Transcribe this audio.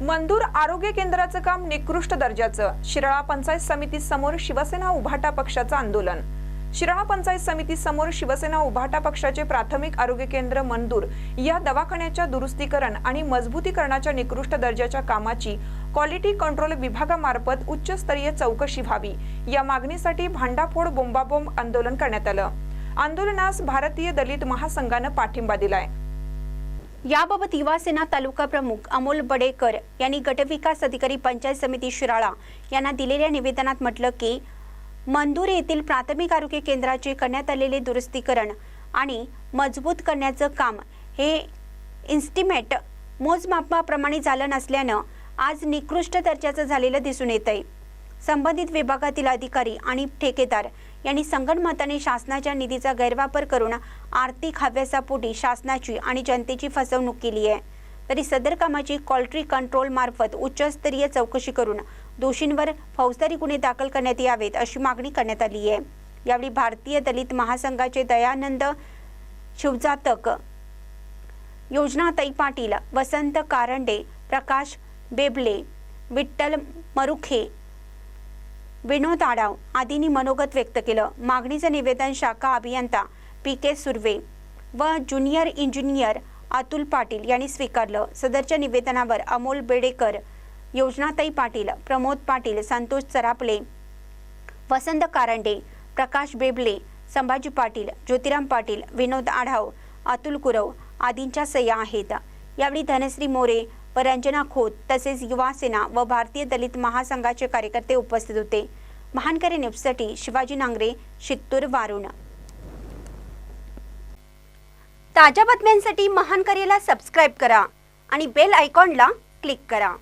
मंदूर आरोग्य केंद्राचं काम निकृष्ट दर्जाचं. शिराळा पंचायत समिती समोर शिवसेना उभाटा पक्षाचं आंदोलन. शिराळा पंचायत समिती समोर शिवसेना उभाटा पक्षाचे प्राथमिक आरोग्य केंद्र मंदूर. या दवाखान्याच्या दुरुस्तीकरण आणि मजबूतीकरणाच्या निकृष्ट दर्जाच्या कामाची क्वालिटी कंट्रोल विभागामार्फत उच्चस्तरीय चौकशी व्हावी. या मागणीसाठी भांडाफोड बोंबाबोंब आंदोलन करण्यात आलं. आंदोलनास भारतीय दलित महासंघानं पाठिंबा दिलाय. याबाबत युवासेना तालुका प्रमुख अमोल बडेकर यांनी गटविकास अधिकारी पंचायत समिती शिराळा यांना दिलेल्या निवेदनात म्हटलं की मंदूर येथील प्राथमिक आरोग्य केंद्राचे करण्यात आलेले दुरुस्तीकरण आणि मजबूत करण्याचं काम हे इन्स्टिमेट मोजमापाप्रमाणे झालं नसल्यानं आज निकृष्ट दर्जाचं झालेलं दिसून येत आहे संबंधित विभागातील अधिकारी आणि ठेकेदार यांनी संगणमताने शासनाच्या निधीचा गैरवापर करून आर्थिक हव्यासापोटी शासनाची आणि जनतेची फसवणूक केली आहे. तरी सदर कामाची कॉल्ट्री कंट्रोल मार्फत उच्चस्तरीय चौकशी करून दोषींवर फौजदारी गुन्हे दाखल करण्यात यावेत अशी मागणी करण्यात आली आहे. यावेळी भारतीय दलित महासंघाचे दयानंद शिवजातक योजनाताई पाटील वसंत कारंडे प्रकाश बेबले विठ्ठल मरुखे विनोद आडाव आदींनी मनोगत व्यक्त केलं. मागणीचं निवेदन शाखा अभियंता पी के सुर्वे व ज्युनियर इंजिनियर अतुल पाटील यांनी स्वीकारलं. सदरच्या निवेदनावर अमोल बेडेकर योजनाताई पाटील प्रमोद पाटील संतोष चरापले वसंत कारंडे प्रकाश बेबले संभाजी पाटील ज्योतिराम पाटील विनोद आढाव अतुल कुरव आदींच्या सह्या आहेत. यावेळी धनश्री मोरे व रंजना खोत तसेच युवा सेना व भारतीय दलित महासंघाचे कार्यकर्ते उपस्थित होते. महानकरी न्यूजसाठी शिवाजी नांगरे शित्तूर वारुण. ताज्या बातम्यांसाठी महानकरीला सबस्क्राईब करा आणि बेल आयकॉनला क्लिक करा.